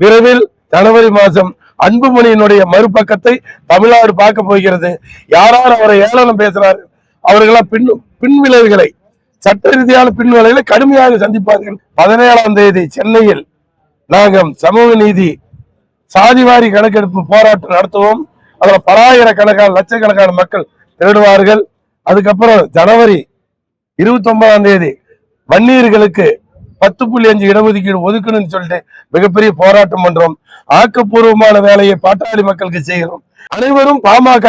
விரைவில் ஜனவரி மாதம் அன்புமணியினுடைய மறுபக்கத்தை தமிழ்நாடு பார்க்க போகிறது. யாரார் அவரை ஏளனம் பேசுறாரு? அவர்களாம் பின் பின்விளைவுகளை சட்ட ரீதியான பின்விளைவுகளை கடுமையாக சந்திப்பார்கள். பதினேழாம் தேதி சென்னையில் நாங்கள் சமூக நீதி சாதிவாரி கணக்கெடுப்பு போராட்டம் நடத்துவோம். அதுல பலாயிரக்கணக்கான லட்சக்கணக்கான மக்கள் தேடுவார்கள். அதுக்கப்புறம் ஜனவரி இருபத்தி ஒன்பதாம் தேதி வன்னியர்களுக்கு பத்து புள்ளி அஞ்சு இடஒதுக்கீடு ஒதுக்கணும்னு சொல்லிட்டு மிகப்பெரிய போராட்டம் பண்றோம். ஆக்கப்பூர்வமான வேலையை பாட்டாளி மக்களுக்கு செய்கிறோம் அனைவரும் பாமக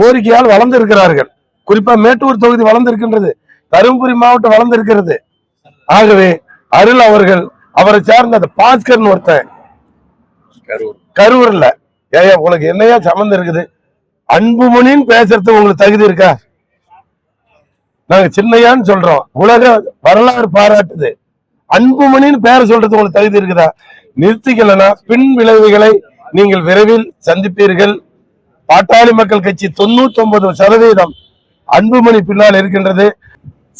கோரிக்கையால் வளர்ந்திருக்கிறார்கள். குறிப்பா மேட்டூர் தொகுதி வளர்ந்திருக்கின்றது. தருமபுரி மாவட்டம் வளர்ந்திருக்கிறது. ஆகவே அருள் அவர்கள் அவரை சார்ந்த அந்த பாஸ்கர்னு ஒருத்தன். கரூர்ல. ஏயா உனக்கு என்னையா சம்மந்தம் இருக்குது? அன்புமணின்னு பேசுறது உங்களுக்கு தகுதி இருக்கா? நாங்க சின்னையான்னு சொல்றோம். உலக வரலாறு பாராட்டுது. அன்புமணின்னு பேரை சொல்றது உங்களுக்கு தகுதி இருக்குதா? நிறுத்திக்கலனா பின் விளைவுகளை நீங்கள் விரைவில் சந்திப்பீர்கள். பாட்டாளி மக்கள் கட்சி தொண்ணூத்தி ஒன்பது சதவீதம் அன்புமணி பின்னால் இருக்கின்றது.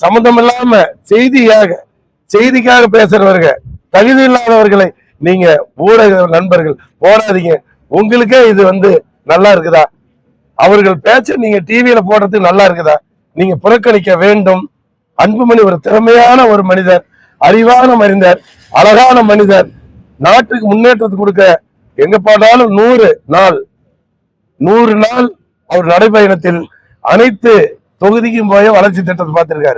சம்பந்தம் இல்லாம செய்தியாக செய்திக்காக பேசுறவர்கள் தகுதி இல்லாதவர்களை நீங்க ஊடக நண்பர்கள் போடாதீங்க. உங்களுக்கே இது வந்து நல்லா இருக்குதா? அவர்கள் பேச்ச நீங்க டிவியில போடுறதுக்கு நல்லா இருக்குதா? நீங்க புறக்கணிக்க வேண்டும். அன்புமணி ஒரு திறமையான ஒரு மனிதர். அறிவான மனிதர் அழகான மனிதர். நாட்டுக்கு முன்னேற்றத்தை கொடுக்க எங்க போனாலும் நூறு நாள் நூறு நாள் அவர் நடைபயணத்தில் அனைத்து தொகுதிக்கும் போய் வளர்ச்சி திட்டத்தை பார்த்திருக்காரு.